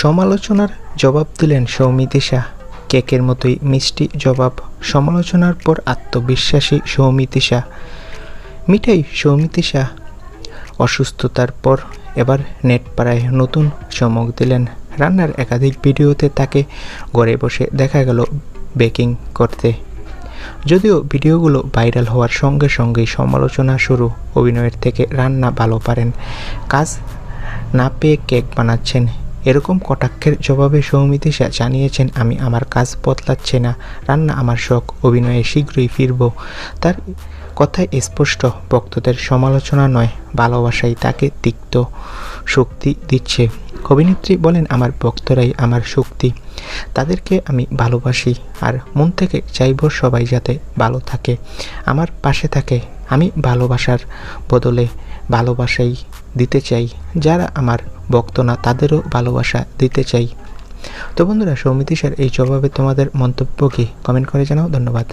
সমালোচনার জবাব দিলেন সৌমিতি শাহ। কেকের মতোই মিষ্টি জবাব, সমালোচনার পর আত্মবিশ্বাসী সৌমিতি শাহ। মিঠাই সৌমিতি শাহ। অসুস্থতার পর এবার নেটপাড়ায় নতুন চমক দিলেন। রান্নার একাধিক ভিডিওতে তাকে ঘরে বসে দেখা গেল বেকিং করতে। যদিও ভিডিওগুলো ভাইরাল হওয়ার সঙ্গে সঙ্গেই সমালোচনা শুরু। অভিনয়ের থেকে রান্না ভালো পারেন। কাজ না পেয়ে কেক বানাচ্ছেন এরকম কটাক্ষের জবাবে সৌমিতি জানিয়েছেন, আমি আমার কাজ বদলাচ্ছে না। রান্না আমার শখ। অভিনয়ে শীঘ্রই ফিরব। তার কথায় স্পষ্ট ভক্তদের সমালোচনা নয়, ভালোবাসাই তাকে তিক্ত শক্তি দিচ্ছে। অভিনেত্রী বলেন, আমার ভক্তরাই আমার শক্তি। তাদেরকে আমি ভালোবাসি আর মন থেকে চাইব সবাই যাতে ভালো থাকে। আমার পাশে থাকে। আমি ভালোবাসার বদলে ভালোবাসাই দিতে চাই। যারা আমার ভক্ত না তাদেরও ভালোবাসা দিতে চাই। তো বন্ধুরা সৌমিতি স্যার এই জবাবে তোমাদের মন্তব্য কি? কমেন্ট করে জানাও, ধন্যবাদ।